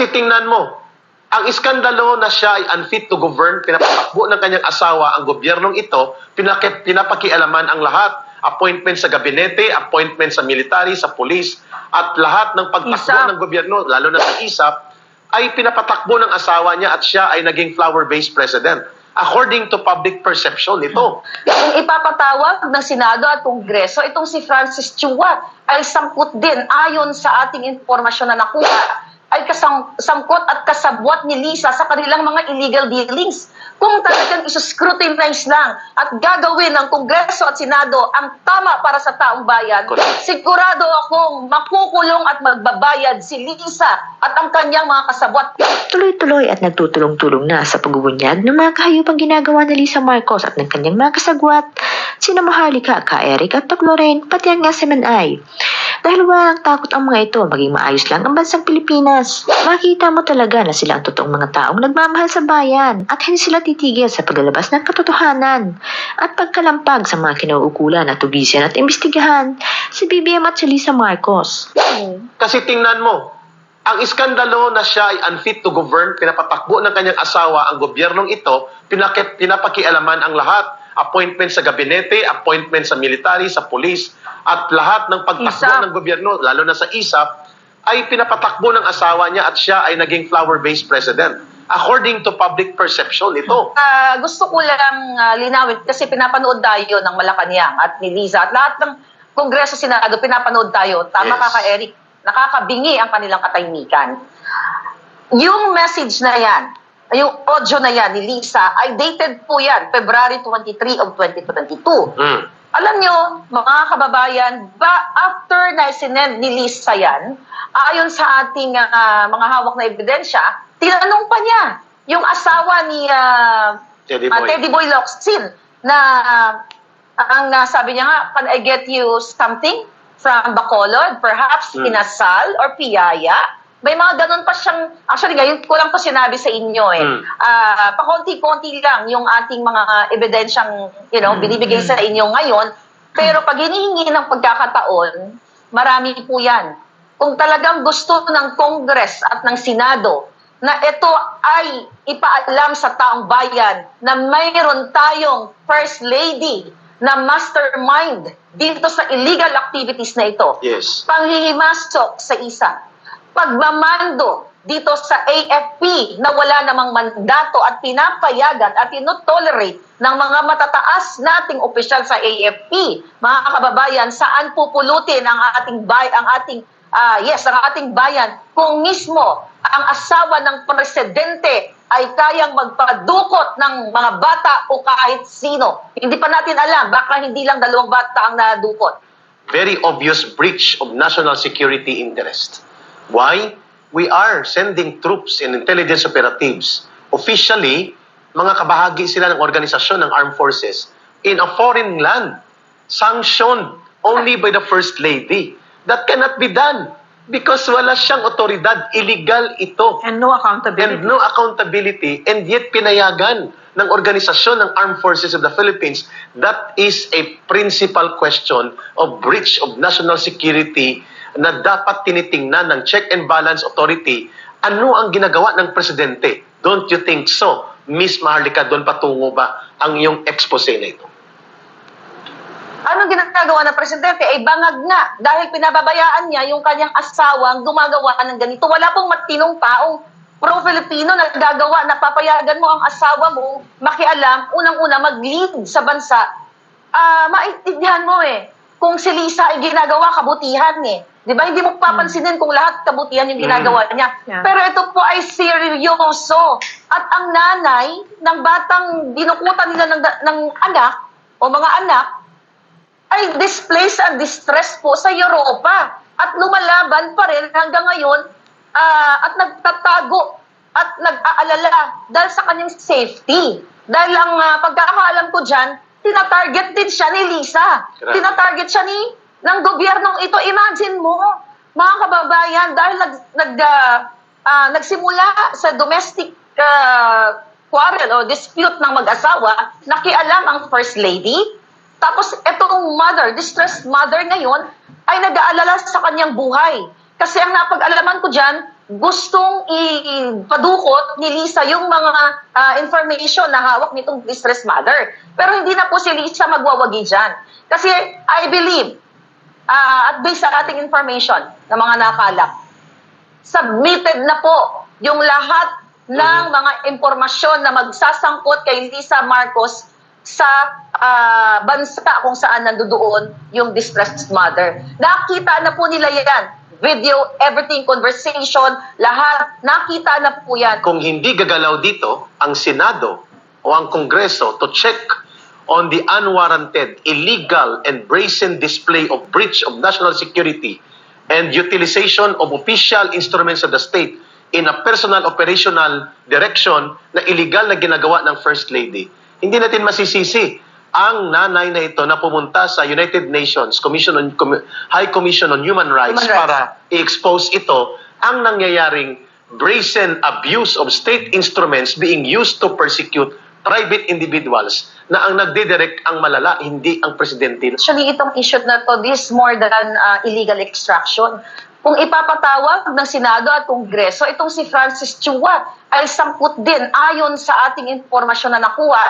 Kasi tingnan mo, ang iskandalo na siya ay unfit to govern, pinapatakbo ng kanyang asawa ang gobyernong ito, pinaki, pinapakialaman ang lahat, appointment sa gabinete, appointment sa military, sa police, at lahat ng pagtakbo ISAP. ng gobyerno, lalo na sa ISAP, ay pinapatakbo ng asawa niya at siya ay naging flower-based president. According to public perception ito. Kung ipapatawag ng Senado at Kongreso, itong si Francis Chua ay sangkot din ayon sa ating impormasyon na nakuha ay kasang, sangkot at kasabwat ni Lisa sa kanilang mga illegal dealings. Kung talagang isuscrutinize lang at gagawin ng Kongreso at Senado ang tama para sa taong bayan, sigurado akong makukulong at magbabayad si Lisa at ang kanyang mga kasabwat Tuloy-tuloy at nagtutulong-tulong na sa pagbubunyag ng mga kahayupang ginagawa ni Lisa Marcos at ng kanyang mga kasagwat, sina Maharlika, Ka Eric at Lorraine, pati ang SMNI. Dahil walang takot ang mga ito, maging maayos lang ang bansang Pilipinas. Makita mo talaga na sila ang totoong mga taong nagmamahal sa bayan at hindi sila titigil sa paglalabas ng katotohanan at pagkalampag sa mga kinauukulan at tugisan at imbestigahan si BBM at si Lisa Marcos. Kasi tingnan mo, ang iskandalo na siya ay unfit to govern, pinapatakbo ng kanyang asawa ang gobyernong ito, pinaki, pinapakialaman ang lahat. Appointment sa gabinete, appointment sa military, sa police, at lahat ng pagtakbo ISAP. ng gobyerno, lalo na sa ISAP, ay pinapatakbo ng asawa niya at siya ay naging flower-based president. According to public perception ito. Ah, gusto ko lang ah, linawin kasi pinapanood tayo ng Malacanang at ni Liza at lahat ng Kongreso Senado pinapanood tayo. Tama Yes. ka ka Eric. Nakakabingi ang kanilang katahimikan. Yung message na yan, yung audio na yan ni Lisa ay dated po yan February 23 of 2022. Mm. Alam nyo, mga kababayan, ba after na sinend ni Lisa yan, ayon sa ating ah, mga hawak na ebidensya, tinanong pa niya yung asawa ni ah, Teddy Boy. Teddy Boy Locsin na ah, ang ah, sabi niya nga, can I get you something from Bacolod? Perhaps Hmm. inasal or piyaya? May mga ganun pa siyang, actually ngayon ko lang to sinabi sa inyo eh. Hmm. Ah, pakonti-konti lang yung ating mga ebidensyang, you know, binibigay sa inyo ngayon. Pero pag hinihingi ng pagkakataon, marami po yan. Kung talagang gusto ng Congress at ng Senado na ito ay ipaalam sa taong bayan na mayroon tayong First Lady na mastermind dito sa illegal activities na ito Yes. panghihimasok sa isa, pagmamando dito sa AFP na wala namang mandato at pinapayagan at tinotolerate ng mga matataas nating opisyal sa AFP. Mga kababayan, saan pupulutin ang ating bay ang ating ah, yes, ang ating bayan kung mismo ang asawa ng presidente ay kayang magpadukot ng mga bata o kahit sino. Hindi pa natin alam, baka hindi lang dalawang bata ang nadukot. very obvious breach of national security interest. Why? We are sending troops and intelligence operatives. Officially, mga kabahagi sila ng organisasyon ng armed forces in a foreign land, sanctioned only by the First Lady. That cannot be done because wala siyang otoridad. Illegal ito. And no accountability. and no accountability and yet pinayagan ng organisasyon ng Armed Forces of the Philippines. That is a principal question of breach of national security na dapat tinitingnan ng check and balance authority. Ano ang ginagawa ng presidente? Don't you think so Miss Maharlika? Doon patungo ba ang iyong expose na ito ginagawa ng presidente? Ay bangag nga. Dahil pinababayaan niya yung kanyang asawang gumagawa ng ganito. Wala pong matinong taong pro-Filipino na gagawa na papayagan mo ang asawa mo makialam, unang-una mag-lead sa bansa. Ah, maintindihan mo eh. Kung si Lisa ay ginagawa kabutihan eh. 'Di ba? Hindi mo papansinin kung lahat kabutihan yung ginagawa niya. Yeah. Pero ito po ay seryoso. At ang nanay ng batang dinukutan nila ng, ng anak o mga anak ay displaced and distressed po sa Europa at lumalaban pa rin hanggang ngayon ah, at nagtatago at nag-aalala dahil sa kanyang safety. Dahil ang ah, pagkakaalam ko dyan, tinatarget din siya ni Lisa. Correct. Tinatarget siya ni ng gobyernong ito. Imagine mo, mga kababayan, dahil nag, nag, ah, ah, nagsimula sa domestic ah, quarrel o dispute ng mag-asawa, nakialam ang First Lady, tapos itong mother, distressed mother ngayon, ay nag-aalala sa kanyang buhay. Kasi ang napag-alaman ko dyan, gustong ipadukot ni Lisa yung mga ah, information na hawak nitong distress mother. Pero hindi na po si Lisa magwawagi dyan. Kasi I believe, ah, at based sa ating information na mga nakalap, submitted na po yung lahat ng mga impormasyon na magsasangkot kay Lisa Marcos sa ah, bansa kung saan nandoon yung distressed mother. Nakita na po nila yan. Video, everything, conversation, lahat. Nakita na po yan. Kung hindi gagalaw dito ang Senado o ang Kongreso to check on the unwarranted, illegal, and brazen display of breach of national security and utilization of official instruments of the state in a personal operational direction na illegal na ginagawa ng First Lady, hindi natin masisisi ang nanay na ito na pumunta sa United Nations Commission on Com- High Commission on Human Rights, Human Rights. para i-expose ito ang nangyayaring brazen abuse of state instruments being used to persecute private individuals na ang nagdidirect ang malala, hindi ang presidente. Actually, itong issue na to, this more than uh, illegal extraction. Kung ipapatawag ng Senado at Kongreso, itong si Francis Chua ay sangkot din ayon sa ating impormasyon na nakuha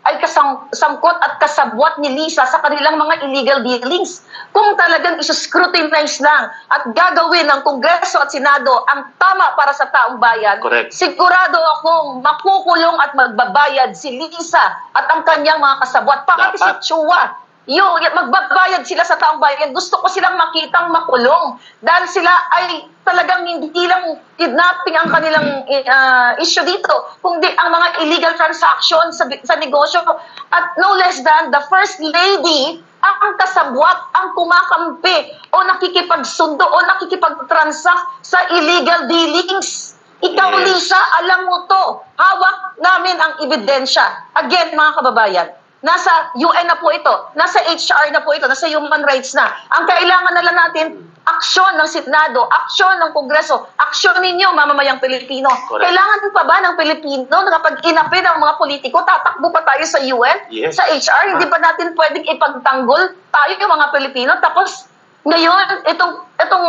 ay kasang, sangkot at kasabwat ni Lisa sa kanilang mga illegal dealings. Kung talagang isuscrutinize lang at gagawin ng Kongreso at Senado ang tama para sa taong bayan, Correct. sigurado akong makukulong at magbabayad si Lisa at ang kanyang mga kasabwat. Pati si. Chua. Yung magbabayad sila sa taong bayan. Gusto ko silang makitang makulong. Dahil sila ay talagang hindi lang kidnapping ang kanilang uh, issue dito, kundi ang mga illegal transaction sa, sa negosyo. At no less than the First Lady ang kasabwat, ang kumakampi o nakikipagsundo o nakikipagtransact sa illegal dealings. Ikaw, Yes. Lisa, alam mo to. Hawak namin ang ebidensya. Again, mga kababayan, nasa UN na po ito, nasa HR na po ito, nasa human rights na. Ang kailangan na lang natin, aksyon ng Senado, aksyon ng Kongreso, aksyon ninyo, mamamayang Pilipino. Correct. Kailangan pa ba ng Pilipino na kapag inapin ang mga politiko, tatakbo pa tayo sa UN, Yes. sa HR, hindi ba natin pwedeng ipagtanggol tayo yung mga Pilipino? Tapos, ngayon, itong itong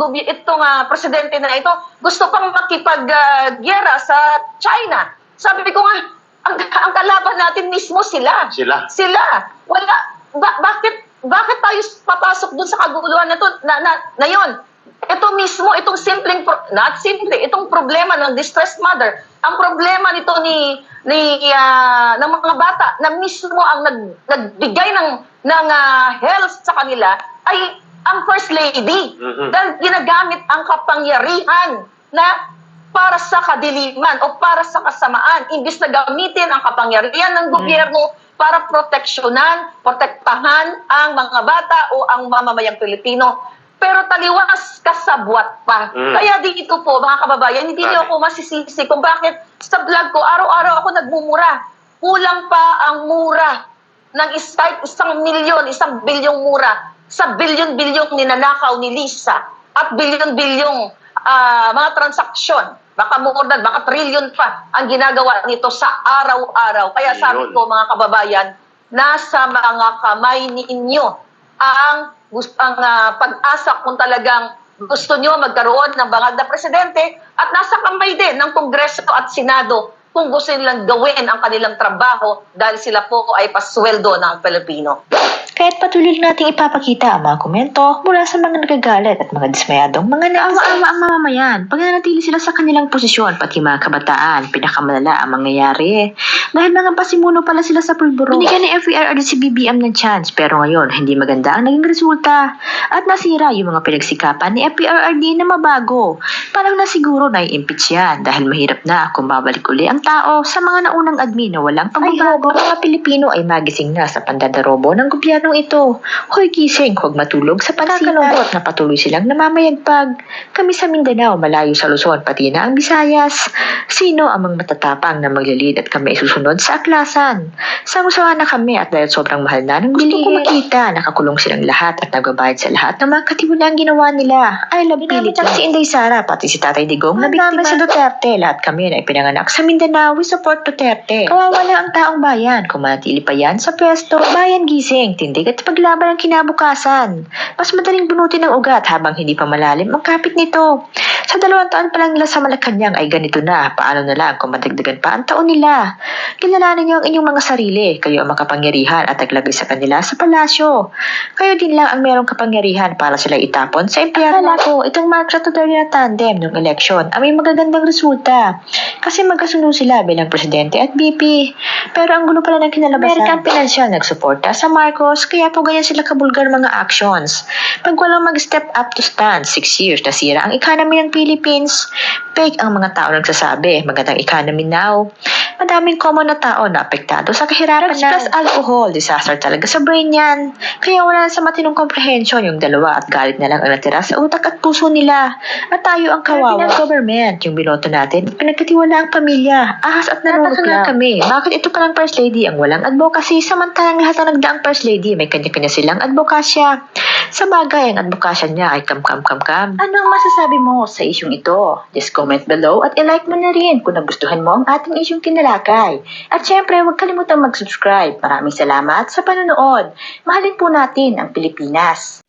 gobi- itong ah, presidente na ito gusto pang makipag-gyera sa China. Sabi ko nga, ang, ang kalaban natin mismo sila. Sila. Sila. Wala. Ba- bakit bakit tayo papasok dun sa kaguluhan na to na, na, na yun? Ito mismo, itong simpleng, pro- not simple, itong problema ng distressed mother, ang problema nito ni, ni ah, ng mga bata na mismo ang nag, nagbigay ng, ng ah, health sa kanila ay ang First Lady. Mhm. Dahil ginagamit ang kapangyarihan na para sa kadiliman o para sa kasamaan. Imbis na gamitin ang kapangyarihan ng gobyerno para proteksyonan, protektahan ang mga bata o ang mamamayang Pilipino. Pero taliwas kasabwat pa. Mm. Kaya dito po, mga kababayan, hindi niyo ako masisisi kung bakit sa vlog ko, araw-araw ako nagmumura. Kulang pa ang mura ng is kahit isang milyon, isang bilyong mura sa bilyon-bilyong ninanakaw ni Lisa at bilyon-bilyong ah, mga transaksyon. Baka more than, baka trillion pa ang ginagawa nito sa araw-araw. Kaya sabi ko mga kababayan, nasa mga kamay ninyo ang ang ah, pag-asa kung talagang gusto nyo magkaroon ng bangag na presidente at nasa kamay din ng Kongreso at Senado kung gusto nilang gawin ang kanilang trabaho dahil sila po ay pasweldo ng Pilipino. Kaya't patuloy nating ipapakita ang mga komento mula sa mga nagagalit at mga dismayadong mga naawa-awa ang mamamayan. Pag nanatili sila sa kanilang posisyon, pati mga kabataan, pinakamalala ang mangyayari. Dahil mga pasimuno pala sila sa pulburo. Binigyan ni FERRD si BBM ng chance, pero ngayon, hindi maganda ang naging resulta. At nasira yung mga pinagsikapan ni FERRD na mabago. Parang na siguro na impeach yan dahil mahirap na kung babalik uli ang tao sa mga naunang admin na walang pagbabago. Ang mga Pilipino ay magising na sa pandadarobo ng gobyernong ito. Hoy gising, huwag matulog sa pansipat na patuloy silang namamayagpag. Kami sa Mindanao, malayo sa Luzon, pati na ang Visayas. Sino ang mga matatapang na maglalid at kami susunod sa aklasan? Sangusawa na kami at dahil sobrang mahal na ng gusto ko makita, nakakulong silang lahat at nagbabayad sa lahat ng mga katiwalang ginawa nila. I love Philippines. si Inday Sara, pati si Tatay Digong na biktima sa Duterte. Lahat kami na ipinanganak sa Mindanao, we support Duterte. Kawawa na ang taong bayan. Kung manatili pa yan sa pwesto, bayan gising, panindig at paglaban ng kinabukasan. Mas madaling bunutin ng ugat habang hindi pa malalim ang kapit nito. Sa dalawang taon pa lang nila sa Malacanang ay ganito na. Paano na lang kung madagdagan pa ang taon nila? Kilalanin niyo ang inyong mga sarili. Kayo ang makapangyarihan at naglagay sa kanila sa palasyo. Kayo din lang ang merong kapangyarihan para sila itapon sa impyerno. Akala ko, itong Marcos at Duterte na tandem ng eleksyon ay may magagandang resulta. Kasi magkasunod sila bilang presidente at VP. Pero ang gulo pala ng kinalabasan. American Financial nagsuporta sa Marcos kaya po ganyan sila kabulgar mga actions. Pag walang mag-step up to stand, six years nasira ang economy ng Philippines. Fake ang mga tao nagsasabi, magandang economy now. Madaming common na tao na apektado sa kahirapan na. Plus alcohol, disaster talaga sa brain yan. Kaya wala na sa matinong comprehension yung dalawa at galit na lang ang natira sa utak at puso nila. At tayo ang kawawa. ng government, yung binoto natin, pinagkatiwala ang pamilya, ahas at nanunod lang. kami. Bakit ito palang first lady ang walang advocacy samantalang lahat ng nagdaang first lady may kanya-kanya silang advokasya. Sa bagay, ang advokasya niya ay kam-kam-kam-kam. Ano ang masasabi mo sa isyong ito? Just comment below at i-like mo na rin kung nagustuhan mo ang ating isyong kinalakay. At syempre, huwag kalimutang mag-subscribe. Maraming salamat sa panonood. Mahalin po natin ang Pilipinas.